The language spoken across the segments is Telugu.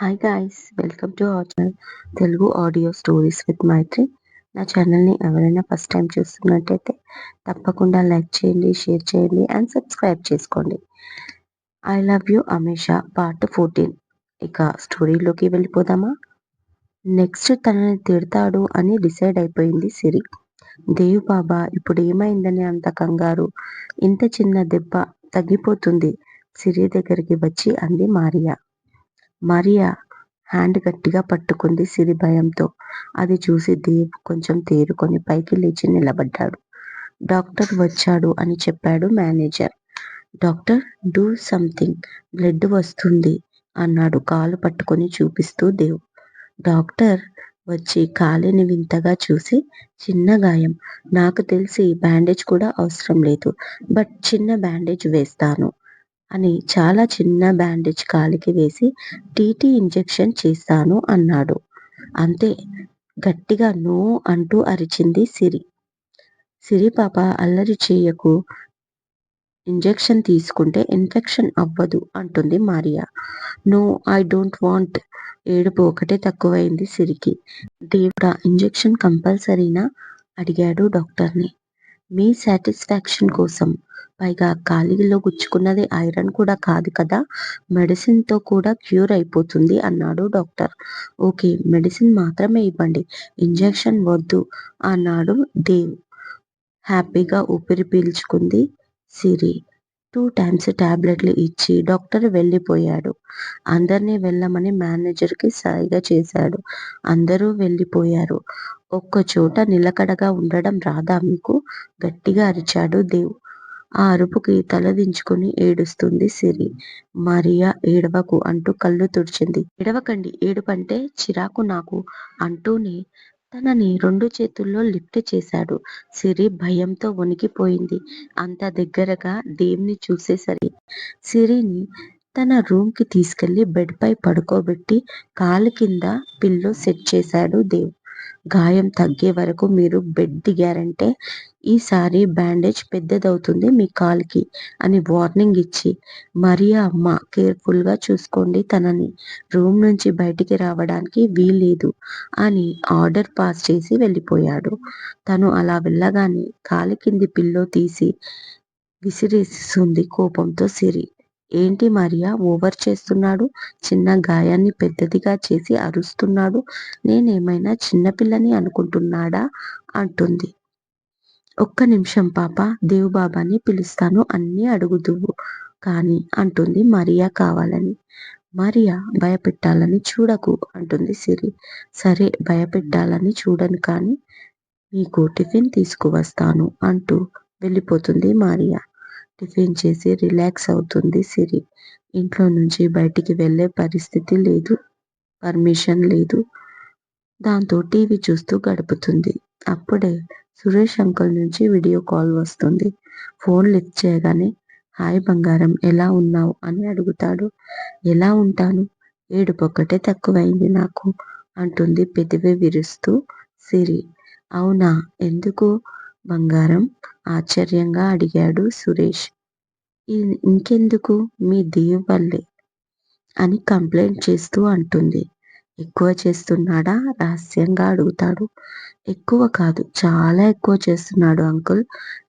Hi guys welcome to our channel Telugu audio stories with Maitri నా ఛానల్ని ఎవరైనా ఫస్ట్ టైం చూస్తున్నట్టయితే తప్పకుండా లైక్ చేయండి షేర్ చేయండి అండ్ సబ్స్క్రైబ్ చేసుకోండి. I love you Amesha part fourteen ఇక స్టోరీలోకి వెళ్ళిపోదామా? నెక్స్ట్ తనని తిడతాడు అని డిసైడ్ అయిపోయింది సిరి. దేవ్ బాబా ఇప్పుడు ఏమైందని అంత కంగారు? ఇంత చిన్న దెబ్బ తగ్గిపోతుంది. సిరి దగ్గరికి వచ్చి అంది మారియా. మరియా హ్యాండ్ గట్టిగా పట్టుకుంది సిరి భయంతో. అది చూసి దేవ్ కొంచెం తేరుకొని పైకి లేచి నిలబడ్డాడు. డాక్టర్ వచ్చాడు అని చెప్పాడు manager. Doctor do something. Blood వస్తుంది అన్నాడు కాలు పట్టుకొని చూపిస్తూ దేవ్. డాక్టర్ వచ్చి కాలిని వింతగా చూసి చిన్న గాయం. నాకు తెలిసి బ్యాండేజ్ కూడా అవసరం లేదు బట్ చిన్న బ్యాండేజ్ వేస్తాను. అని చాలా చిన్న బ్యాండేజ్ కాలికి వేసి టీటీ ఇంజెక్షన్ చేస్తాను అన్నాడు. అంతే గట్టిగా నో అంటూ అరిచింది సిరి. సిరి పాప అల్లరి చేయకు ఇంజెక్షన్ తీసుకుంటే ఇన్ఫెక్షన్ అవ్వదు అంటుంది Maria. No I don't want. ఏడుపు ఒకటే తక్కువైంది సిరికి. దేవుడా ఇంజెక్షన్ కంపల్సరీనా? అడిగాడు డాక్టర్ని. మీ సాటిస్ఫాక్షన్ కోసం పైగా కాలిలో గుచ్చుకున్నది ఐరన్ కూడా కాదు కదా మెడిసిన్తో కూడా క్యూర్ అయిపోతుంది అన్నాడు డాక్టర్. ఓకే మెడిసిన్ మాత్రమే ఇవ్వండి ఇంజెక్షన్ వద్దు అన్నాడు దేవ్. హ్యాపీగా ఊపిరి పీల్చుకుంది సిరి. టూ టైమ్స్ టాబ్లెట్లు ఇచ్చి డాక్టర్ వెళ్ళిపోయాడు. అందరినీ వెళ్ళమని మేనేజర్కి సాయిగా చేశాడు. అందరూ వెళ్ళిపోయారు. ఒక్కచోట నిలకడగా ఉండడం రాదా మీకు గట్టిగా అరిచాడు దేవ్. ఆ అరుపుకి తలదించుకుని ఏడుస్తుంది సిరి. మరియా ఏడవకు అంటూ కళ్ళు తుడిచింది. ఏడవకండి ఏడుపంటే చిరాకు నాకు అంటూనే తనని రెండు చేతుల్లో లిఫ్ట్ చేశాడు. సిరి భయంతో వణికిపోయింది. అంత దగ్గరగా దేవ్ని చూసేసరి సిరిని తన రూమ్కి తీసుకెళ్ళి బెడ్ పై పడుకోబెట్టి కాలు కింద పిల్లో సెట్ చేశాడు దేవ్. గాయం తగ్గే వరకు మీరు బెడ్ దిగారంటే ఈసారి బ్యాండేజ్ పెద్దదవుతుంది మీ కాల్కి అని వార్నింగ్ ఇచ్చి మరియా అమ్మ కేర్ఫుల్గా చూసుకోండి తనని. రూమ్ నుంచి బయటికి రావడానికి వీలేదు అని ఆర్డర్ పాస్ చేసి వెళ్ళిపోయాడు. తను అలా వెళ్ళగానే కాలి కింది పిల్లో తీసి విసిరేస్తుంది కోపంతో సిరి. ఏంటి మరియా ఓవర్ చేస్తున్నాడు? చిన్న గాయాన్ని పెద్దదిగా చేసి అరుస్తున్నాడు? నేనేమైనా చిన్నపిల్లని అనుకుంటున్నాడా? అంటుంది. ఒక్క నిమిషం పాప దేవుబాబాని పిలుస్తాను అన్నీ అడుగుదువు. కానీ అంటుంది మరియా కావాలని. మరియా భయపెట్టాలని చూడకు అంటుంది సిరి. సరే భయపెట్టాలని చూడను కానీ మీకు టిఫిన్ తీసుకువస్తాను అంటూ వెళ్ళిపోతుంది మారియా. టిఫిన్ చేసి రిలాక్స్ అవుతుంది సిరి. ఇంట్లో నుంచి బయటికి వెళ్ళే పరిస్థితి లేదు పర్మిషన్ లేదు. దాంతో టీవీ చూస్తూ గడుపుతుంది. అప్పుడే సురేష్ అంకుల్ నుంచి వీడియో కాల్ వస్తుంది. ఫోన్ లిఫ్ట్ చేయగానే హాయ్ బంగారం ఎలా ఉన్నావు? అని అడుగుతాడు. ఎలా ఉంటాను? ఏడుపొక్కటే తక్కువైంది నాకు అంటుంది పెదవి విరుస్తూ సిరి. అవునా? ఎందుకు? బంగారం ఆశ్చర్యంగా అడిగాడు సురేష్. ఇంకెందుకు? మీ దేవ్ వల్లే అని కంప్లైంట్ చేస్తూ అంటుంది. ఎక్కువ చేస్తున్నాడా? రహస్యంగా అడుగుతాడు. ఎక్కువ కాదు చాలా ఎక్కువ చేస్తున్నాడు అంకుల్.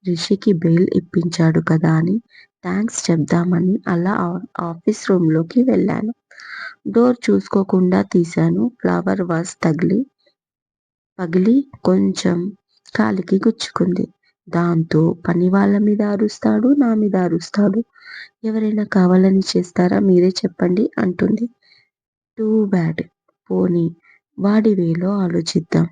రిషికి బెయిల్ ఇప్పించాడు కదా అని. థ్యాంక్స్ చెప్దామని అలా ఆఫీస్ రూమ్లోకి వెళ్ళాను. డోర్ చూసుకోకుండా తీశాను. ఫ్లవర్ వాస్ తగిలి పగిలి కొంచెం కాలికి గుచ్చుకుంది. దాంతో పని వాళ్ళ మీద అరుస్తాడు నా మీద అరుస్తాడు. ఎవరైనా కావాలని చేస్తారా మీరే చెప్పండి అంటుంది. Too bad. పోనీ వాడి వేలో ఆలోచిద్దాం.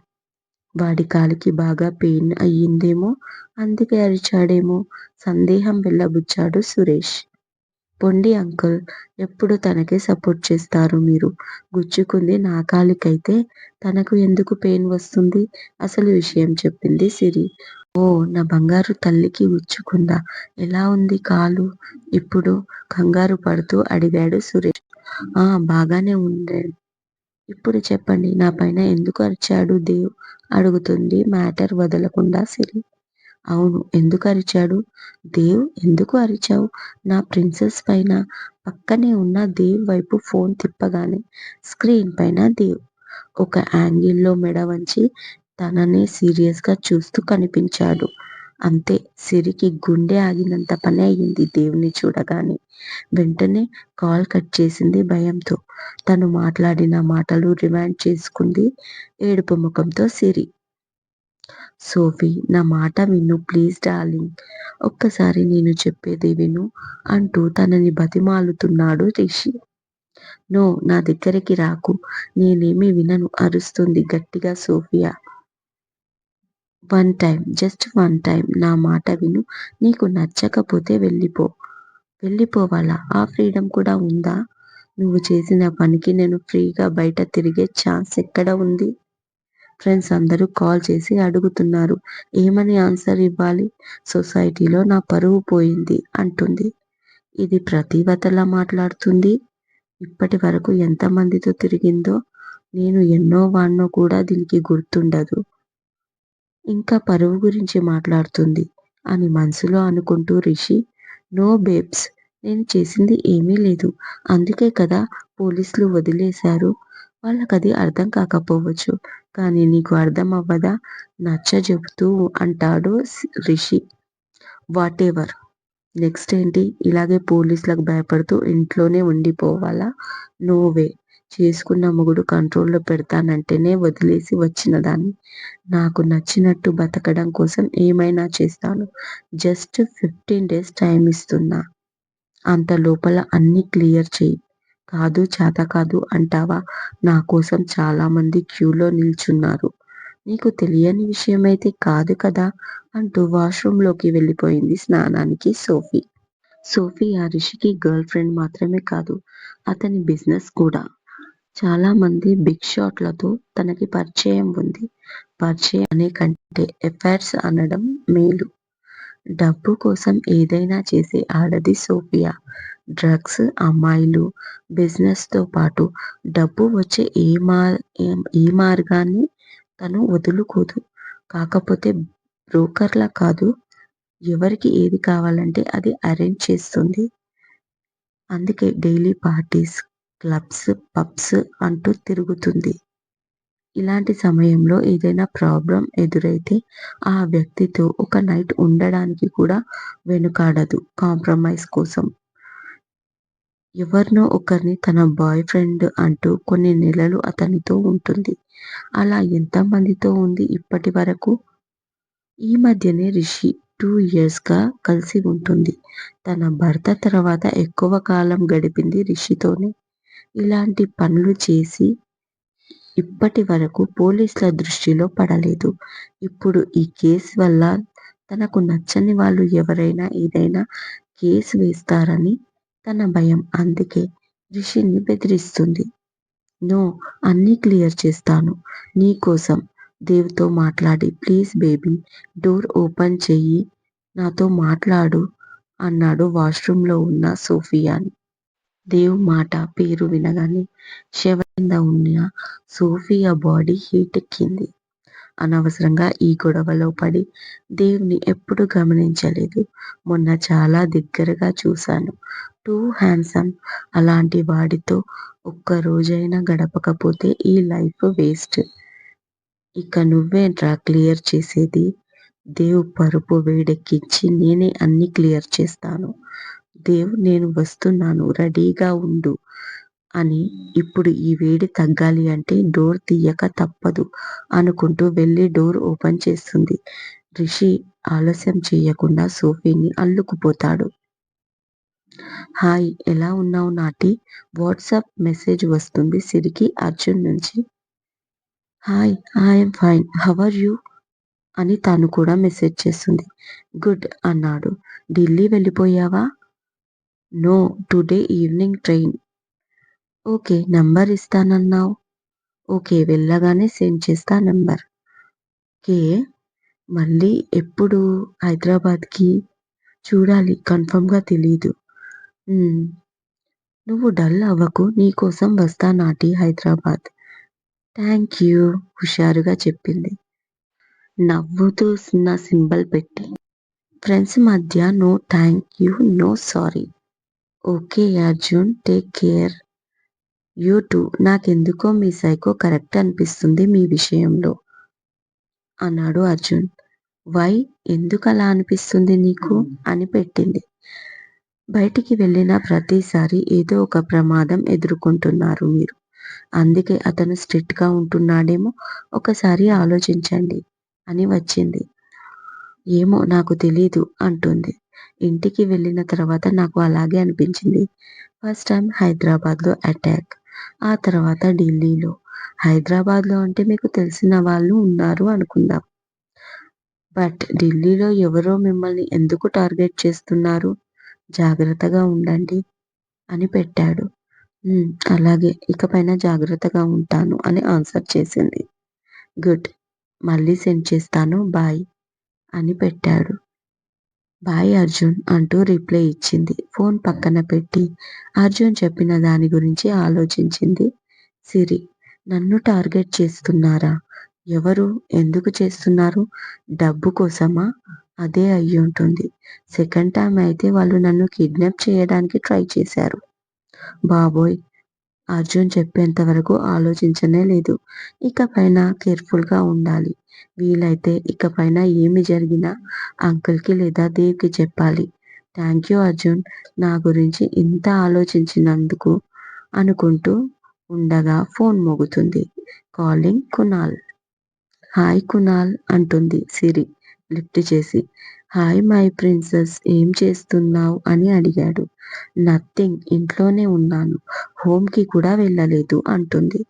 వాడి కాలికి బాగా పెయిన్ అయ్యిందేమో అందుకే అరిచాడేమో సందేహం వెళ్ళబుచ్చాడు సురేష్. పొండి అంకుల్ ఎప్పుడు తనకే సపోర్ట్ చేస్తారు మీరు? గుచ్చుకుంది నా కాలికైతే తనకు ఎందుకు పెయిన్ వస్తుంది? అసలు విషయం చెప్పింది సిరి. ఓ నా బంగారు తల్లికి గుచ్చుకుందా? ఎలా ఉంది కాలు? ఇప్పుడు కంగారు పడుతూ అడిగాడు సురేష్. ఆ బాగానే ఉంది. ఇప్పుడు చెప్పండి నా పైన ఎందుకు అరిచాడు దేవ్? అడుగుతుంది మ్యాటర్ వదలకుండా సిరి. అవును ఎందుకు అరిచాడు? దేవ్ ఎందుకు అరిచావు? నా ప్రిన్సెస్ పైన పక్కనే ఉన్న దేవ్ వైపు ఫోన్ తిప్పగానే స్క్రీన్ పైన దేవ్. ఒక యాంగిల్లో మెడ వంచి తననే సీరియస్గా చూస్తూ కనిపించాడు. అంతే. సిరికి గుండె ఆగినంత పని అయింది దేవుని చూడగానే. వెంటనే కాల్ కట్ చేసింది భయంతో. తను మాట్లాడిన మాటలు రివైండ్ చేసుకుంది ఏడుపు ముఖంతో సిరి. సోఫీ నా మాట విను ప్లీజ్ డార్లింగ్. ఒక్కసారి నేను చెప్పేది విను అంటూ తనని బతిమాలుతున్నాడు రిషి. నో నా దగ్గరికి రాకు. నేనేమి వినను అరుస్తుంది గట్టిగా Sophia. One time just one time నా మాట విను. నీకు నచ్చకపోతే వెళ్ళిపో. వెళ్ళిపోవాలా? ఆ ఫ్రీడమ్ కూడా ఉందా? నువ్వు చేసిన పనికి నేను ఫ్రీగా బయట తిరిగే ఛాన్స్ ఎక్కడ ఉంది? ఫ్రెండ్స్ అందరూ కాల్ చేసి అడుగుతున్నారు. ఏమని ఆన్సర్ ఇవ్వాలి? సొసైటీలో నా పరువు పోయింది అంటుంది. ఇది ప్రతివతలా మాట్లాడుతుంది. ఇప్పటి వరకు ఎంతమందితో తిరిగిందో నేను ఎన్నో వాన్నో కూడా దీనికి గుర్తుండదు. ఇంకా పరువు గురించి మాట్లాడుతుంది అని మనసులో అనుకుంటూ రిషి నో బేబ్స్ నేను చేసింది ఏమీ లేదు. అందుకే కదా పోలీసులు వదిలేశారు. వాళ్ళకది అర్థం కాకపోవచ్చు. కానీ నీకు అర్థం అవ్వదా? నచ్చ చెబుతూ అంటాడు రిషి. వాటెవర్? నెక్స్ట్ ఏంటి? ఇలాగే పోలీసులకు భయపడుతూ ఇంట్లోనే ఉండిపోవాలా? No way. చేసుకున్న మొగుడు కంట్రోల్లో పెడతానంటేనే వదిలేసి వచ్చిన దాన్ని నాకు నచ్చినట్టు బతకడం కోసం ఏమైనా చేస్తాను. జస్ట్ ఫిఫ్టీన్ డేస్ టైం ఇస్తున్నా. అంత లోపల అన్ని క్లియర్ చేయి. కాదు చేత కాదు అంటావా? నా కోసం చాలా మంది క్యూలో నిల్చున్నారు. నీకు తెలియని విషయమైతే కాదు కదా? అంటూ వాష్రూంలోకి వెళ్ళిపోయింది స్నానానికి సోఫీ. సోఫీ ఆ రిషికి గర్ల్ ఫ్రెండ్ మాత్రమే కాదు అతని బిజినెస్ కూడా. చాలా మంది బిగ్ షాట్లతో తనకి పరిచయం ఉంది. పరిచయం అనే కంటే ఎఫైర్స్ అనడం మేలు. డబ్బు కోసం ఏదైనా చేసే ఆడది సోఫియా. డ్రగ్స్ అమ్మాయిలు బిజినెస్తో పాటు డబ్బు వచ్చే ఏ మార్ ఏ మార్గాన్ని తను వదులుకోదు. కాకపోతే బ్రోకర్లా కాదు ఎవరికి ఏది కావాలంటే అది అరేంజ్ చేస్తుంది. అందుకే డైలీ పార్టీస్ క్లబ్స్ పబ్స్ అంటూ తిరుగుతుంది. ఇలాంటి సమయంలో ఏదైనా ప్రాబ్లం ఎదురైతే ఆ వ్యక్తితో ఒక నైట్ ఉండడానికి కూడా వెనుకాడదు. కాంప్రమైజ్ కోసం. ఎవరినో ఒకరిని తన బాయ్ ఫ్రెండ్ అంటూ కొన్ని నెలలు అతనితో ఉంటుంది. అలా ఎంతమందితో ఉంది ఇప్పటి వరకు? ఈ మధ్యనే రిషి టూ ఇయర్స్గా కలిసి ఉంటుంది. తన భర్త తర్వాత ఎక్కువ కాలం గడిపింది రిషితోనే. ఇలాంటి పనులు చేసి ఇప్పటి వరకు పోలీసుల దృష్టిలో పడలేదు. ఇప్పుడు ఈ కేసు వల్ల తనకు నచ్చని వాళ్ళు ఎవరైనా ఏదైనా కేసు వేస్తారని తన భయం. అందుకే రిషిని బెదిరిస్తుంది. నో అన్నీ క్లియర్ చేస్తాను. నీ కోసం దేవ్తో మాట్లాడి. ప్లీజ్ బేబీ డోర్ ఓపెన్ చెయ్యి. నాతో మాట్లాడు అన్నాడు వాష్రూమ్లో ఉన్న సోఫియాని. దేవ్ మాట పేరు వినగానే శవ కింద ఉన్న సోఫియా బాడీ హీట్ ఎక్కింది. అనవసరంగా ఈ గొడవలో పడి దేవ్ని ఎప్పుడు గమనించలేదు. మొన్న చాలా దగ్గరగా చూశాను. టూ హ్యాండ్సమ్ అలాంటి వాడితో ఒక్క రోజైనా గడపకపోతే ఈ లైఫ్ వేస్ట్. ఇక నువ్వేంట్రా క్లియర్ చేసేది. దేవ్ పరుపు వేడెక్కించి నేనే అన్ని క్లియర్ చేస్తాను. దేవ్ నేను వస్తున్నాను రెడీగా ఉండు అని ఇప్పుడు ఈ వేడి తగ్గాలి అంటే డోర్ తీయక తప్పదు అనుకుంటూ వెళ్ళి డోర్ ఓపెన్ చేస్తుంది. రిషి ఆలస్యం చేయకుండా సోఫీని అల్లుకుపోతాడు. హాయ్ ఎలా ఉన్నావు నాటి? వాట్సాప్ మెసేజ్ వస్తుంది సిరికి అర్జున్ నుంచి. Hi I'm fine how are you? అని తను కూడా మెసేజ్ చేస్తుంది. గుడ్ అన్నాడు. Delhi వెళ్ళిపోయావా? No today evening train okay number ఇస్తానన్నావు. Okay వెళ్ళగానే సెండ్ చేస్తా నంబర్ ఓకే మళ్ళీ ఎప్పుడు హైదరాబాద్కి? చూడాలి కన్ఫర్మ్గా తెలీదు. Hmm. నువ్వు డల్ అవ్వకు నీకోసం వస్తా నాటి హైదరాబాద్. థ్యాంక్ యూ హుషారుగా చెప్పింది. నవ్వుతూ నా సింబల్ పెట్టి. ఫ్రెండ్స్ మధ్య no thank you no sorry okay Arjun take care you too నాకెందుకో మీ సైకో కరెక్ట్ అనిపిస్తుంది మీ విషయంలో అన్నాడు అర్జున్. వై ఎందుకు అలా అనిపిస్తుంది నీకు? అని పెట్టింది. బయటికి వెళ్ళిన ప్రతిసారి ఏదో ఒక ప్రమాదం ఎదుర్కొంటున్నారు మీరు. అందుకే అతను స్ట్రిక్ట్గా ఉంటున్నాడేమో ఒకసారి ఆలోచించండి అని వచ్చింది. ఏమో నాకు తెలీదు అంటుంది. ఇంటికి వెళ్ళిన తర్వాత నాకు అలాగే అనిపించింది. ఫస్ట్ టైం హైదరాబాద్లో అటాక్ ఆ తర్వాత ఢిల్లీలో. హైదరాబాద్లో అంటే మీకు తెలిసిన వాళ్ళు ఉన్నారు అనుకుందాం. బట్ ఢిల్లీలో ఎవరో మిమ్మల్ని ఎందుకు టార్గెట్ చేస్తున్నారు? జాగ్రత్తగా ఉండండి అని పెట్టాడు. అలాగే ఇకపైన జాగ్రత్తగా ఉంటాను అని ఆన్సర్ చేసింది. గుడ్ మళ్ళీ సెండ్ చేస్తాను బాయ్ అని పెట్టాడు. బాయ్ అర్జున్ అంటూ రిప్లై ఇచ్చింది. ఫోన్ పక్కన పెట్టి అర్జున్ చెప్పిన దాని గురించి ఆలోచించింది సిరి. నన్ను టార్గెట్ చేస్తున్నారా? ఎవరు? ఎందుకు చేస్తున్నారు? డబ్బు కోసమా? అదే అయ్యి ఉంటుంది. సెకండ్ టైం అయితే వాళ్ళు నన్ను కిడ్నాప్ చేయడానికి ట్రై చేశారు. బాబోయ్ అర్జున్ చెప్పేంత వరకు ఆలోచించనే లేదు. ఇకపైన కేర్ఫుల్గా ఉండాలి. వీలైతే ఇకపైన ఏమి జరిగినా అంకుల్కి లేదా దేవ్కి చెప్పాలి. థ్యాంక్ యూ అర్జున్ నా గురించి ఇంత ఆలోచించినందుకు అనుకుంటూ ఉండగా ఫోన్ మోగుతుంది. కాలింగ్ కునాల్. హాయ్ కునాల్ అంటుంది సిరి. లిఫ్ట్ చేసి. హాయ్ మై ప్రిన్సెస్ ఏం చేస్తున్నావు? అని అడిగాడు. నథింగ్ ఇంట్లోనే ఉన్నాను. హోమ్కి కూడా వెళ్ళలేదు అంటుంది.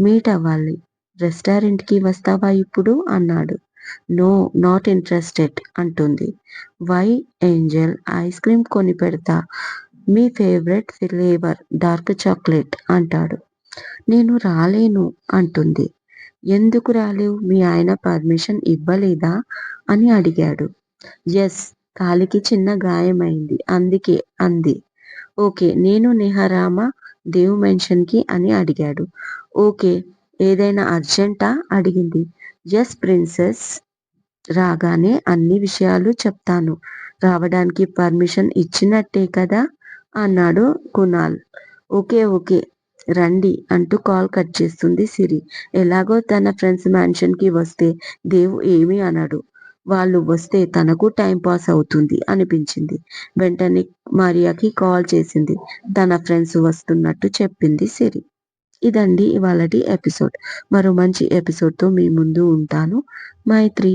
మీట్ అవ్వాలి. రెస్టారెంట్కి వస్తావా ఇప్పుడు? అన్నాడు. నో నాట్ ఇంట్రెస్టెడ్ అంటుంది. వై ఏంజల్ ఐస్ క్రీమ్ కొని పెడతా. మీ ఫేవరెట్ ఫ్లేవర్ డార్క్ చాక్లెట్ అంటాడు. నేను రాలేను అంటుంది. ఎందుకు రాలేవు? మీ ఆయన పర్మిషన్ ఇవ్వలేదా? అని అడిగాడు. ఎస్ కాలికి చిన్న గాయమైంది. అందుకే అంది. ఓకే నేను నిహారామ దేవ్ మెన్షన్కి అని అడిగాడు. ఓకే ఏదైనా అర్జెంటా? అడిగింది. ఎస్ ప్రిన్సెస్ రాగానే అన్ని విషయాలు చెప్తాను. రావడానికి పర్మిషన్ ఇచ్చినట్టే కదా? అన్నాడు కునాల్. ఓకే ఓకే రండి అంటూ కాల్ కట్ చేస్తుంది సిరి. ఎలాగో తన ఫ్రెండ్స్ మ్యాన్షన్కి వస్తే దేవు ఏమీ అనడు. వాళ్ళు వస్తే తనకు టైం పాస్ అవుతుంది అనిపించింది. వెంటనే మరియాకి కాల్ చేసింది. తన ఫ్రెండ్స్ వస్తున్నట్టు చెప్పింది సిరి. ఇదండి ఇవాళటి ఎపిసోడ్. మరో మంచి ఎపిసోడ్తో మీ ముందు ఉంటాను. మైత్రి.